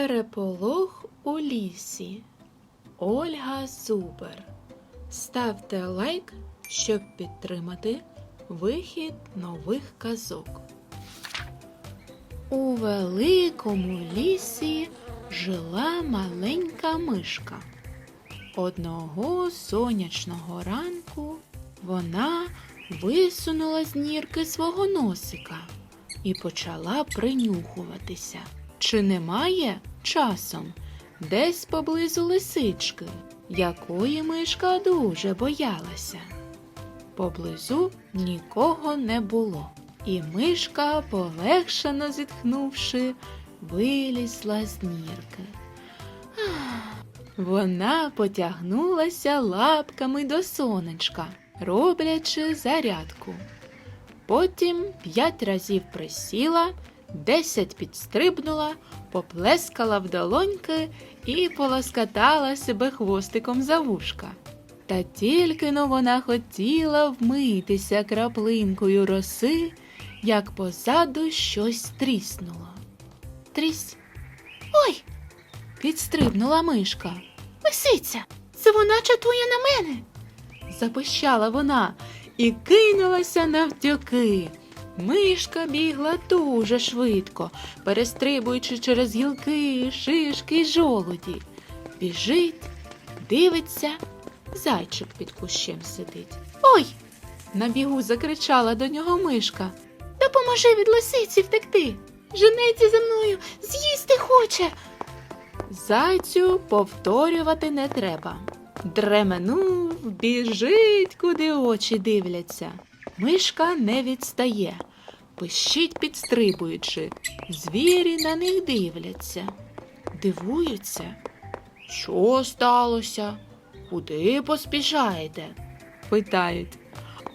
Переполох у лісі. Ольга Зубер. Ставте лайк, щоб підтримати вихід нових казок. У великому лісі жила маленька мишка. Одного сонячного ранку вона висунула з нірки свого носика і почала принюхуватися. Чи немає часом десь поблизу лисички, якої мишка дуже боялася? Поблизу нікого не було, і мишка, полегшено зітхнувши, вилізла з нірки. Вона потягнулася лапками до сонечка, роблячи зарядку. Потім п'ять разів присіла, десять підстрибнула, поплескала в долоньки і полоскатала себе хвостиком за вушка. Та тільки но вона хотіла вмитися краплинкою роси, як позаду щось тріснуло. Трісь. Ой! підстрибнула мишка. Лисиця! Це вона чатує на мене. запищала вона і кинулася навтьоки. Мишка бігла дуже швидко, перестрибуючи через гілки, шишки й жолуді. Біжить, дивиться, зайчик під кущем сидить. Ой! на бігу закричала до нього мишка. Допоможи від лисиці втекти. Женеться за мною, з'їсти хоче. Зайцю повторювати не треба. Дременув, біжить, куди очі дивляться. Мишка не відстає, пищить підстрибуючи. Звірі на них дивляться, дивуються. Що сталося? Куди поспішаєте? питають.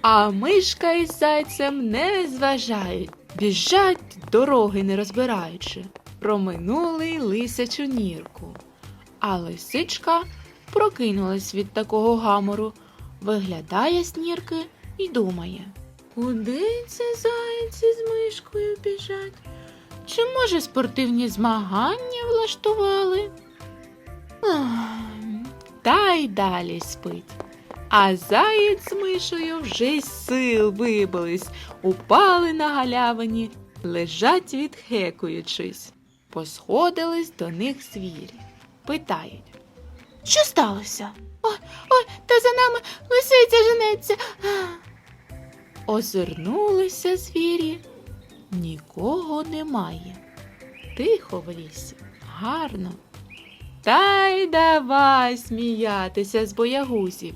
А мишка із зайцем не зважають, біжать дороги не розбираючи. Проминули лисячу нірку. А лисичка прокинулась від такого гамору, виглядає з нірки і думає. Куди це зайці з мишкою біжать? Чи може спортивні змагання влаштували? Та й далі спить. А заєць з мишою вже й сил вибились, упали на галявині, лежать відхекуючись. Посходились до них звірі. Питають. Що сталося? Ой, ой, та за нами лисиця женеться. Озирнулися звірі. Нікого немає. Тихо в лісі, гарно. Та й давай сміятися з боягузів.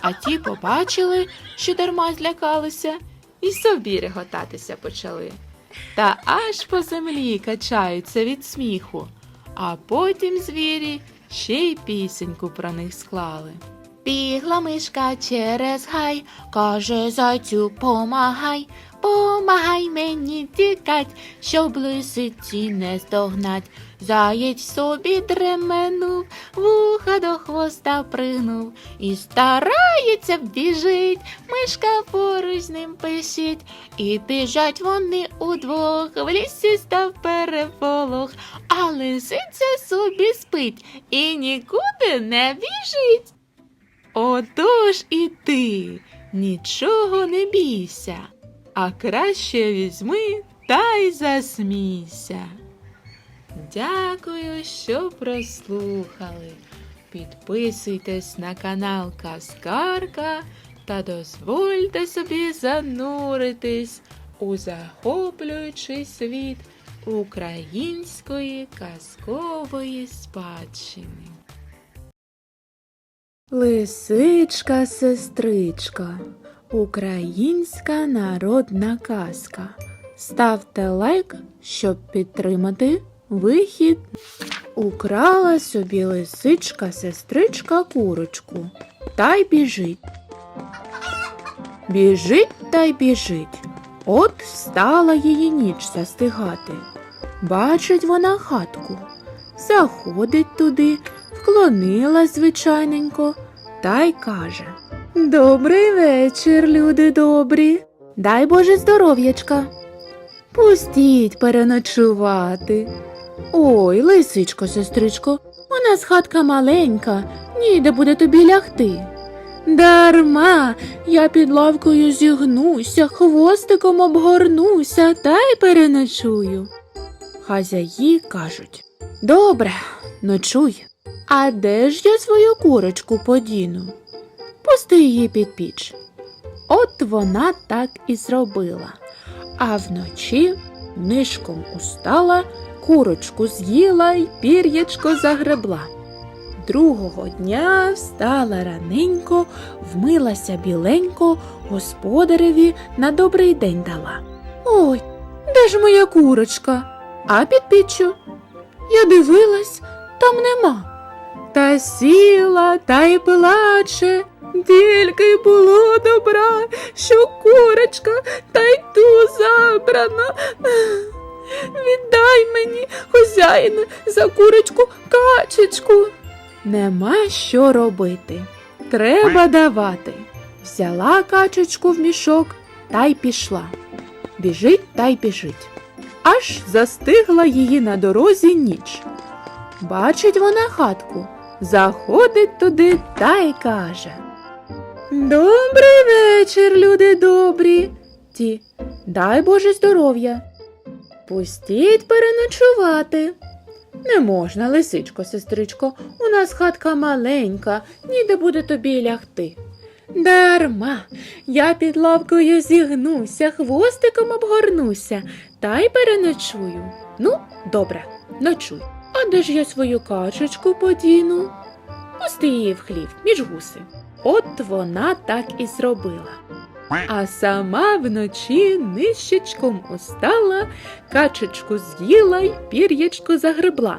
А ті побачили, що дарма злякалися, і собі реготатися почали. Та аж по землі качаються від сміху, а потім звірі ще й пісеньку про них склали. Бігла мишка через гай, каже зайцю, помагай, помагай мені тікать, щоб лисиці не здогнать. Заєць собі дременув, вуха до хвоста пригнув і старається біжить, мишка поруч з ним пишіть, і біжать вони удвох, в лісі став переполох, а лисиця собі спить і нікуди не біжить. Отож і ти нічого не бійся, а краще візьми та й засмійся. Дякую, що прослухали. Підписуйтесь на канал Казкарка та дозвольте собі зануритись у захоплюючий світ української казкової спадщини. Лисичка сестричка. Українська народна казка. Ставте лайк, щоб підтримати вихід. Украла собі лисичка сестричка курочку. Та й біжить. Біжить та й біжить. От стала її ніч застигати. Бачить вона хатку. Заходить туди, вклонилась звичайненько та й каже Добрий вечір, люди добрі. Дай Боже здоров'ячка. Пустіть переночувати. Ой, лисичко, сестричко, у нас хатка маленька, ніде буде тобі лягти. Дарма, я під лавкою зігнуся, хвостиком обгорнуся та й переночую. Хазяї кажуть Добре, ночуй. А де ж я свою курочку подіну? Пусти її під піч. От вона так і зробила. А вночі нишком устала, курочку з'їла й пір'ячко загребла. Другого дня встала раненько, вмилася біленько, господареві на добрий день дала. Ой, де ж моя курочка? А під піччю? Я дивилась, там нема. Та сіла та й плаче, тільки було добра, що курочка та й ту забрана. Віддай мені, хозяїне, за курочку качечку. Нема що робити. Треба давати. Взяла качечку в мішок та й пішла. Біжить та й біжить. Аж застигла її на дорозі ніч. Бачить вона хатку, заходить туди та й каже. Добрий вечір, люди добрі. Ті, дай Боже здоров'я. Пустіть переночувати. Не можна, лисичко, сестричко, у нас хатка маленька, ніде буде тобі лягти. Дарма, я під лавкою зігнуся, хвостиком обгорнуся та й переночую. Ну, добре, ночуй. А де ж я свою качечку подіну? Пусти її в хлів між гуси. От вона так і зробила. А сама вночі нищечком устала, качечку з'їла й пір'ячко загребла.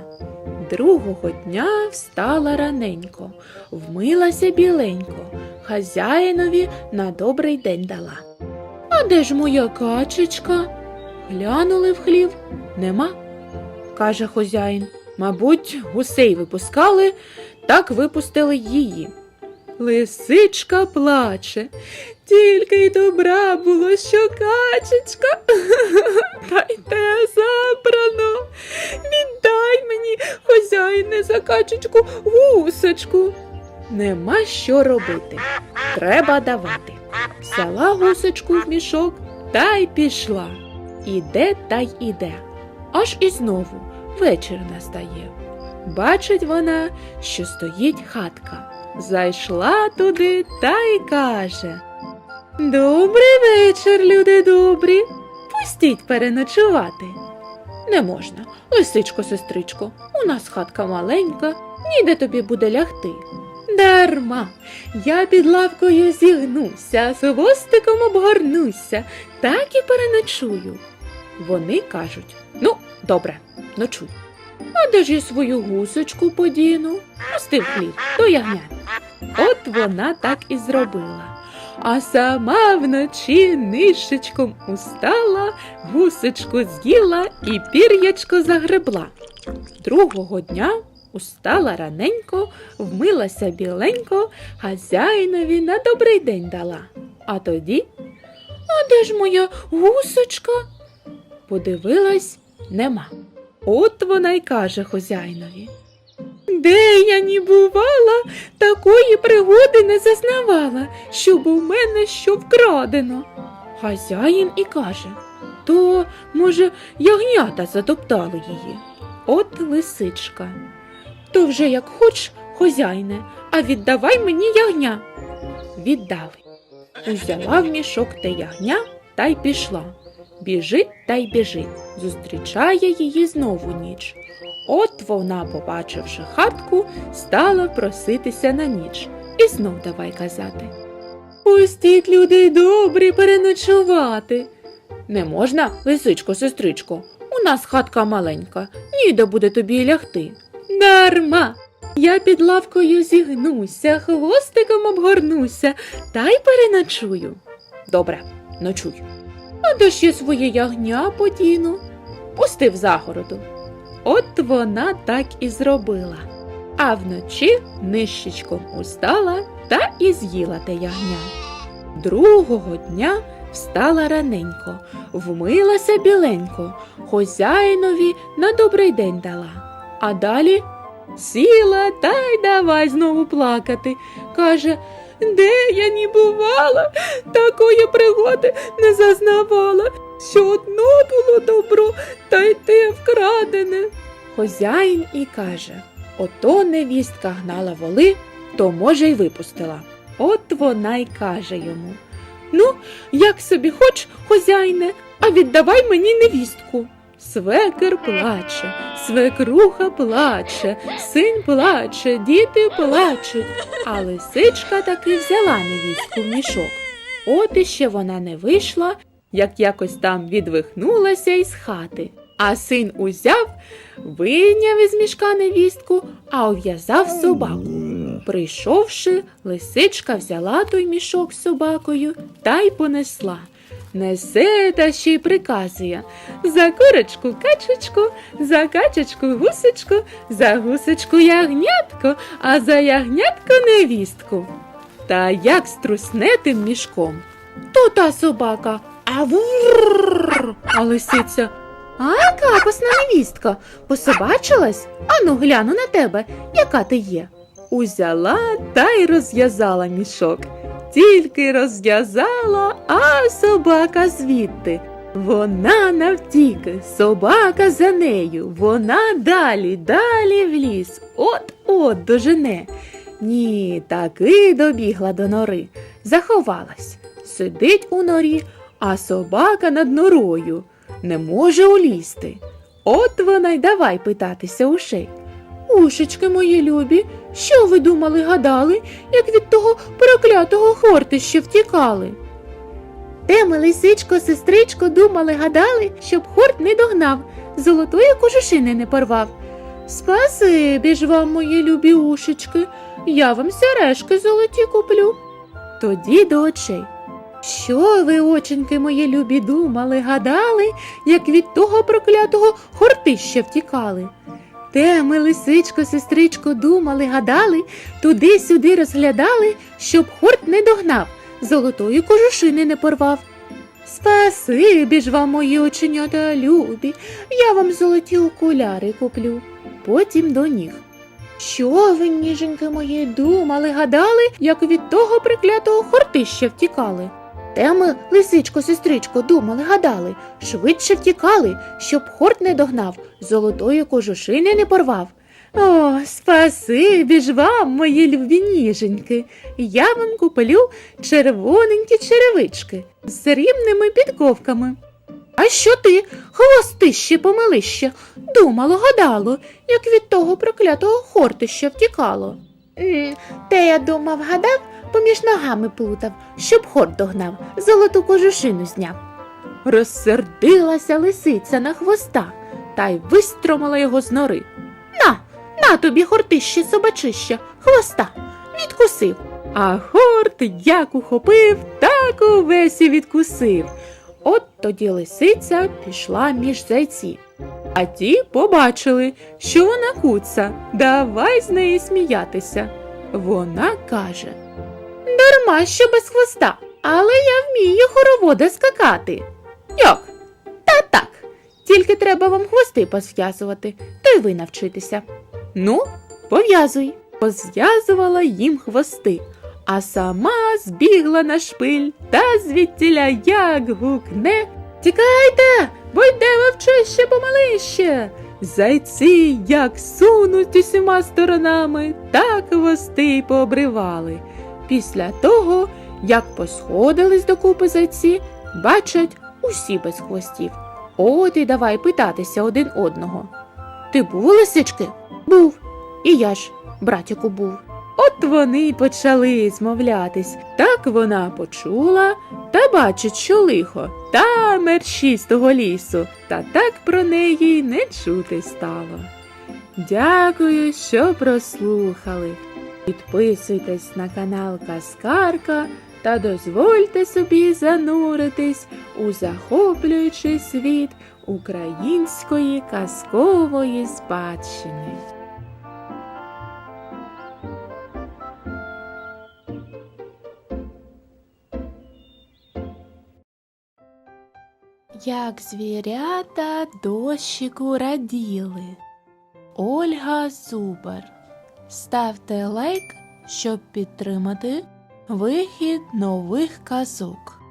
Другого дня встала раненько, вмилася біленько, хазяїнові на добрий день дала. А де ж моя качечка? Глянули в хлів, нема. каже хозяїн. Мабуть, гусей випускали, так випустили її. Лисичка плаче, тільки й добра було, що качечка, та й те забрано. Віддай мені, хозяїне, за качечку гусочку. Нема що робити. Треба давати. Взяла гусочку в мішок та й пішла. Іде та й іде. Аж і знову вечір настає. Бачить вона, що стоїть хатка. Зайшла туди та й каже Добрий вечір, люди добрі. Пустіть переночувати. Не можна, лисичко, сестричко, у нас хатка маленька, ніде тобі буде лягти. Дарма, я під лавкою зігнуся, з хвостиком обгорнуся, так і переночую. Вони кажуть ну, добре, ночуй. А де ж я свою гусочку подіну? Пусти в хліб до ягнят. От вона так і зробила. А сама вночі нишечком устала, гусочку з'їла і пір'ячко загребла. Другого дня устала раненько, вмилася біленько, хазяїнові на добрий день дала. А тоді, а де ж моя гусочка? Подивилась, нема. От вона й каже хозяїнові. Де я ні бувала, такої пригоди не зазнавала, щоб у мене що вкрадено. Хазяїн і каже то, може, ягнята затоптали її. От лисичка. То вже як хоч, хозяйне, а віддавай мені ягня. Віддали. Узяла в мішок те ягня та й пішла. Біжить та й біжить, зустрічає її знову ніч. От вона, побачивши хатку, стала проситися на ніч. І знов давай казати. Пустіть, люди добрі, переночувати. Не можна, лисичко, сестричко, у нас хатка маленька, ніде буде тобі лягти. Дарма. Я під лавкою зігнуся, хвостиком обгорнуся та й переночую. Добре, ночуй. А де ще своє ягня подіну? Пусти в загороду. От вона так і зробила. А вночі нищечком устала та і з'їла те ягня. Другого дня Встала раненько, вмилася біленько, хозяїнові на добрий день дала. А далі сіла та й давай знову плакати. Каже, де я ні бувала, такої пригоди не зазнавала, що одно було добро, та й те вкрадене. Хозяїн і каже, ото невістка гнала воли, то може й випустила. От вона й каже йому. Ну, як собі хоч, хозяйне, а віддавай мені невістку. Свекер плаче, свекруха плаче, син плаче, діти плачуть. А лисичка таки взяла невістку в мішок. От іще вона не вийшла, як якось там відвихнулася із хати. А син узяв, вийняв із мішка невістку, а ув'язав собаку. Прийшовши, лисичка взяла той мішок з собакою та й понесла. Несе та ще й приказує за курочку качечку, за качечку гусечку, за гусечку ягнятко, а за ягнятко невістку. Та як струсне тим мішком, то та собака, а вурр, а лисиця. А капосна невістка, пособачилась? Ану гляну на тебе, яка ти є. Узяла та й розв'язала мішок. Тільки розв'язала, а собака звідти. Вона навтіки, собака за нею, вона далі, далі в ліс, от-от дожене. Ні, таки добігла до нори, заховалась. Сидить у норі, а собака над норою не може улізти. От вона й давай питатися ушей. Ушечки мої любі, що ви думали, гадали, як від того проклятого хортища втікали? Те ми, лисичко, сестричко, думали, гадали, щоб хорт не догнав, золотої кожушини не порвав. Спасибі ж вам, мої любі ушечки, я вам сережки золоті куплю. Тоді до очей. Що ви, оченьки мої любі, думали, гадали, як від того проклятого хортища втікали? Те ми, лисичко, сестричко, думали, гадали, туди-сюди розглядали, щоб хорт не догнав, золотої кожушини не порвав. Спасибі ж вам, мої оченята любі, я вам золоті окуляри куплю. Потім до ніг. Що ви, ніженьки мої, думали, гадали, як від того приклятого хортища втікали? Те ми, лисичко, сестричко, думали, гадали, швидше втікали, щоб хорт не догнав, золотої кожушини не порвав. О, спасибі ж вам, мої любі ніженьки. Я вам куплю червоненькі черевички з срібними підковками. А що ти, хвостище помилище, думало, гадало, як від того проклятого хортища втікало? Те я думав, гадав, поміж ногами плутав, щоб хорт догнав, золоту кожушину зняв. Розсердилася лисиця на хвоста та й вистромила його з нори. На, на тобі хортище собачище, хвоста, відкусив. А хорт як ухопив, так увесь і відкусив. От тоді лисиця пішла між зайці. А ті побачили, що вона куца, давай з неї сміятися. Вона каже Дарма що без хвоста, але я вмію хоровода скакати. Як? Та так. Тільки треба вам хвости позв'язувати, то й ви навчитися. Ну, пов'язуй. Позв'язувала їм хвости, а сама збігла на шпиль та звідтіля як гукне. Тікайте, бо йде вовчище помалище. Зайці як сунуть усіма сторонами, так хвости й пообривали. Після того, як посходились докупи зайці, бачать усі без хвостів. От і давай питатися один одного. Ти був у лисички? Був. І я ж, братіку, був. От вони й почали змовлятись. Так вона почула та бачить, що лихо, та мерщі з лісу, та так про неї не чути стало. Дякую, що прослухали. Підписуйтесь на канал Каскарка та дозвольте собі зануритись у захоплюючий світ української казкової спадщини. Як звірята дощику раділи. Ольга Зубар. Ставте лайк, щоб підтримати вихід нових казок.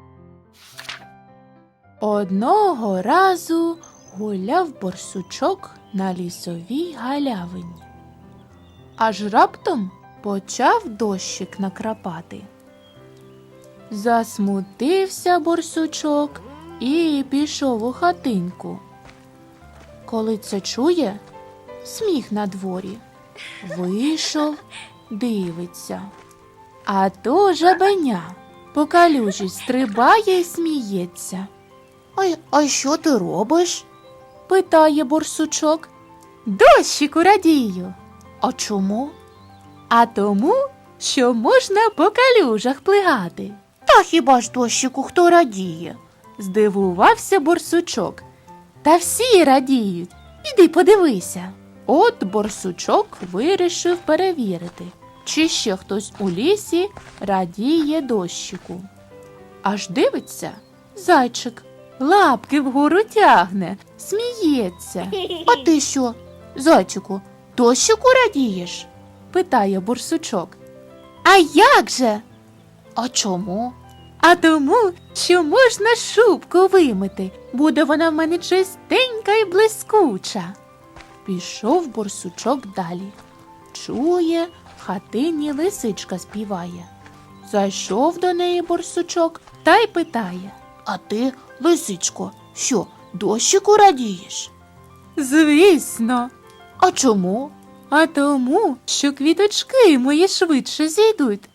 Одного разу гуляв борсучок на лісовій галявині. Аж раптом почав дощик накрапати. Засмутився борсучок і пішов у хатинку. Коли це чує, сміх на дворі. Вийшов, дивиться. А то жабеня по калюжі стрибає і сміється. А, а що ти робиш? питає борсучок. Дощику радію. А чому? А тому, що можна по калюжах плигати. Та хіба ж дощику хто радіє? здивувався борсучок. Та всі радіють. Іди подивися. От борсучок вирішив перевірити, чи ще хтось у лісі радіє дощику. Аж дивиться, зайчик лапки вгору тягне, сміється. А ти що, зайчику, дощику радієш? питає борсучок. А як же? А чому? А тому, що можна шубку вимити, буде вона в мене чистенька і блискуча. Пішов борсучок далі. Чує, в хатині лисичка співає. Зайшов до неї борсучок та й питає. А ти, лисичко, що, дощику радієш? Звісно. А чому? А тому, що квіточки мої швидше зійдуть.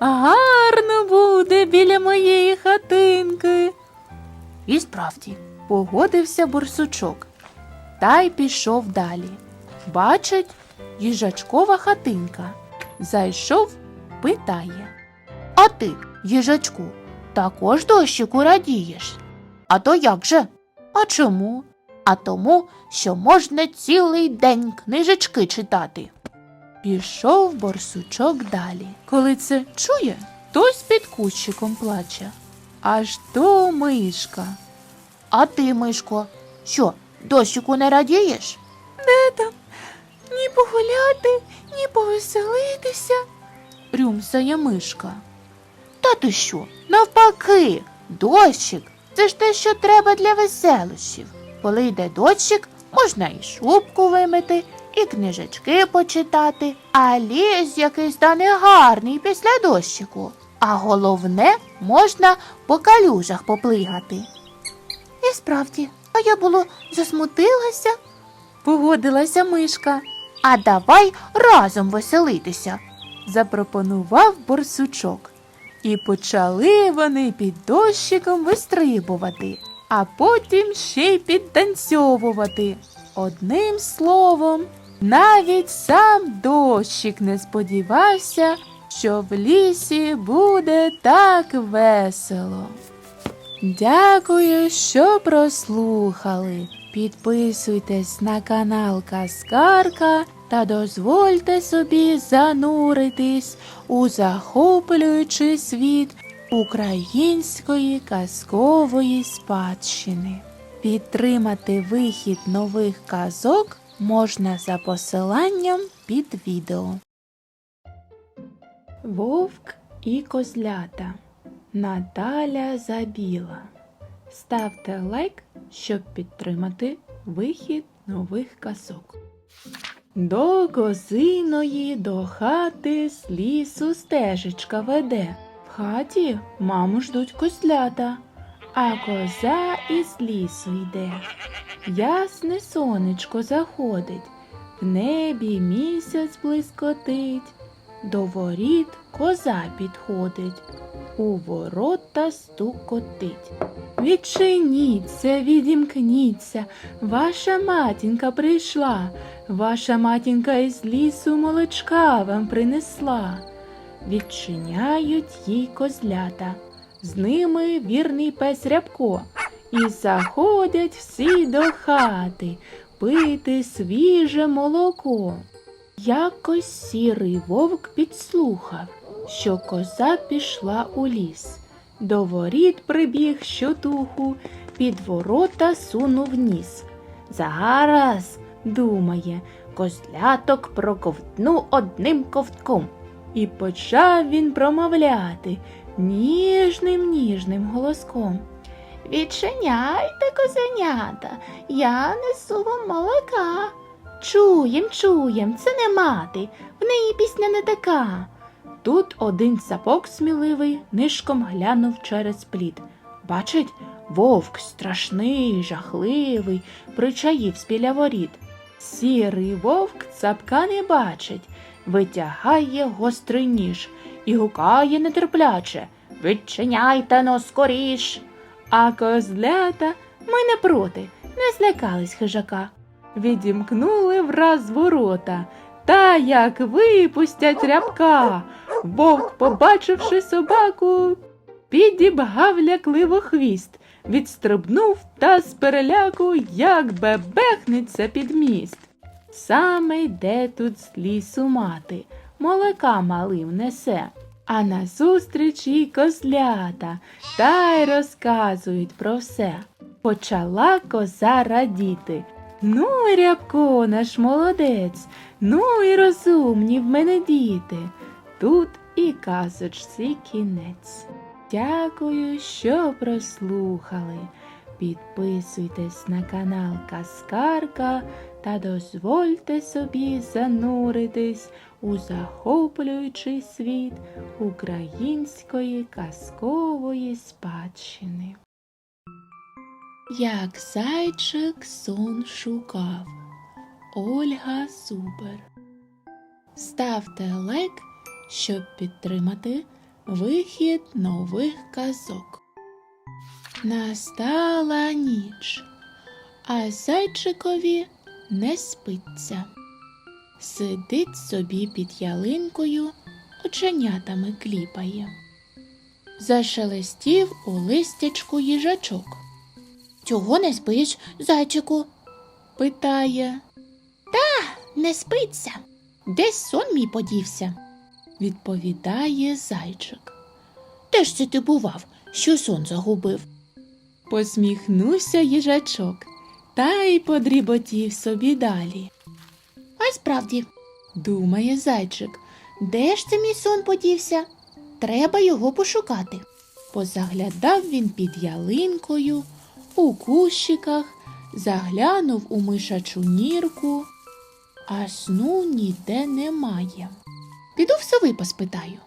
Гарно буде біля моєї хатинки. І справді погодився борсучок та й пішов далі. Бачить, їжачкова хатинка. Зайшов, питає. А ти, їжачку, також дощику радієш? А то як же? А чому? А тому, що можна цілий день книжечки читати. Пішов борсучок далі. Коли це чує, хтось під кущиком плаче. Аж то мишка. А ти, мишко, що, дощику не радієш? Де там? Ні погуляти, ні повеселитися. рюмсає мишка. Та ти що? Навпаки, дощик це ж те, що треба для веселощів. Коли йде дощик, можна і шубку вимити, і книжечки почитати, а ліс який стане гарний після дощику. А головне, можна по калюжах поплигати. І справді, а я було засмутилася, погодилася мишка. А давай разом веселитися, запропонував борсучок. І почали вони під дощиком вистрибувати, а потім ще й підтанцьовувати. Одним словом, навіть сам дощик не сподівався, що в лісі буде так весело. Дякую, що прослухали. Підписуйтесь на канал Каскарка та дозвольте собі зануритись у захоплюючий світ української казкової спадщини. Підтримати вихід нових казок можна за посиланням під відео. Вовк і козлята Наталя Забіла. Ставте лайк, щоб підтримати вихід нових казок. До козиної до хати з лісу стежечка веде. В хаті маму ждуть козлята, а коза із лісу йде. Ясне сонечко заходить, в небі місяць блискотить, до воріт коза підходить, у ворота стукотить. Відчиніться, відімкніться, ваша матінка прийшла, ваша матінка із лісу молочка вам принесла. Відчиняють їй козлята, з ними вірний пес Рябко, і заходять всі до хати пити свіже молоко. Якось сірий вовк підслухав, що коза пішла у ліс. До воріт прибіг щотуху під ворота сунув ніс. Зараз, думає, козляток проковтну одним ковтком. І почав він промовляти ніжним ніжним голоском. Відчиняйте, козенята, я несу вам молока. Чуєм, чуєм, це не мати, в неї пісня не така. Тут один сапок сміливий нишком глянув через плід. Бачить, вовк страшний, жахливий, причаївсь біля воріт. Сірий вовк цапка не бачить, витягає гострий ніж і гукає нетерпляче Відчиняйте но скоріш. А козлята ми не проти, не злякались хижака. Відімкнули враз ворота, та як випустять рябка. Вовк, побачивши собаку, підібгав лякливо хвіст, відстрибнув та з переляку, як бебехнеться під міст. Саме йде тут з лісу мати, молока малим несе. А назустріч їй козлята, та й розказують про все. Почала коза радіти. Ну, рябко наш молодець, ну і розумні в мене діти. Тут і казочці кінець. Дякую, що прослухали. Підписуйтесь на канал Каскарка та дозвольте собі зануритись у захоплюючий світ української казкової спадщини. Як зайчик сон шукав Ольга Зубер. Ставте лайк, щоб підтримати вихід нових казок. Настала ніч, а зайчикові не спиться. Сидить собі під ялинкою, оченятами кліпає. Зашелестів у листячку їжачок. Чого не спиш, зайчику? питає. Та не спиться. Десь сон мій подівся, відповідає зайчик. Де ж це ти бував, що сон загубив? Посміхнувся їжачок та й подріботів собі далі. А й справді, думає зайчик, де ж це мій сон подівся? Треба його пошукати. Позаглядав він під ялинкою, у кущиках, заглянув у мишачу нірку, а сну ніде немає. Піду в сови поспитаю.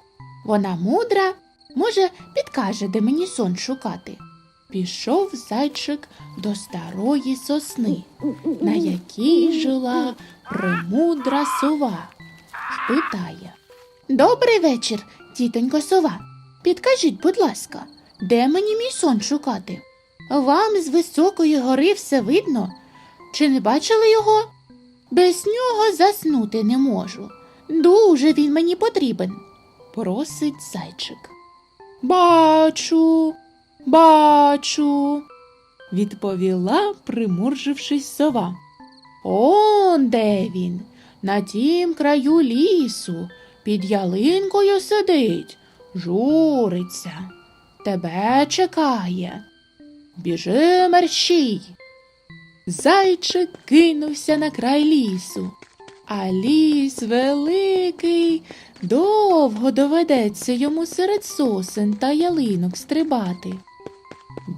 Вона мудра, може, підкаже, де мені сон шукати. Пішов зайчик до старої сосни, на якій жила премудра сова. Питає Добрий вечір, тітонько сова. Підкажіть, будь ласка, де мені мій сон шукати? Вам з високої гори все видно? Чи не бачили його? Без нього заснути не можу. Дуже він мені потрібен, просить зайчик. Бачу, бачу, відповіла, примуржившись сова. Он де він, на тім краю лісу, під ялинкою сидить, журиться, тебе чекає. Біжи мерщій. Зайчик кинувся на край лісу, а ліс великий, довго доведеться йому серед сосен та ялинок стрибати.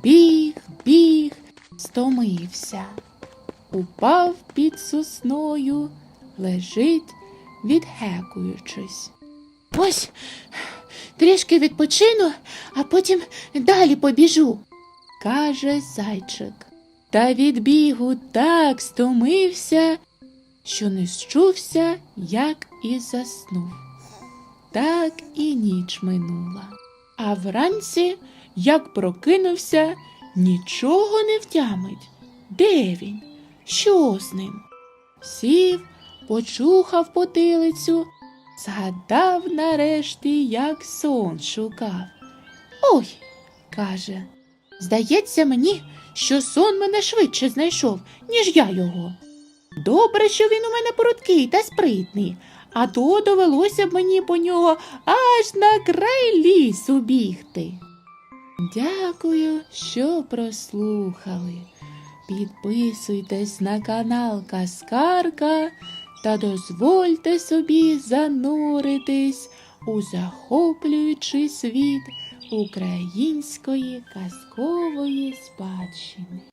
Біг, біг, стомився. Упав під сосною, лежить, відгекуючись. Ось трішки відпочину, а потім далі побіжу, каже зайчик. Та від бігу так стомився, що не щувся, як і заснув. Так і ніч минула. А вранці, як прокинувся, нічого не втямить. Де він? Що з ним? Сів, почухав потилицю, згадав нарешті, як сон шукав. Ой, каже, Здається мені, що сон мене швидше знайшов, ніж я його. Добре, що він у мене прудкий та спритний, а то довелося б мені по нього аж на край лісу бігти. Дякую, що прослухали. Підписуйтесь на канал Каскарка та дозвольте собі зануритись у захоплюючий світ української казкової спадщини.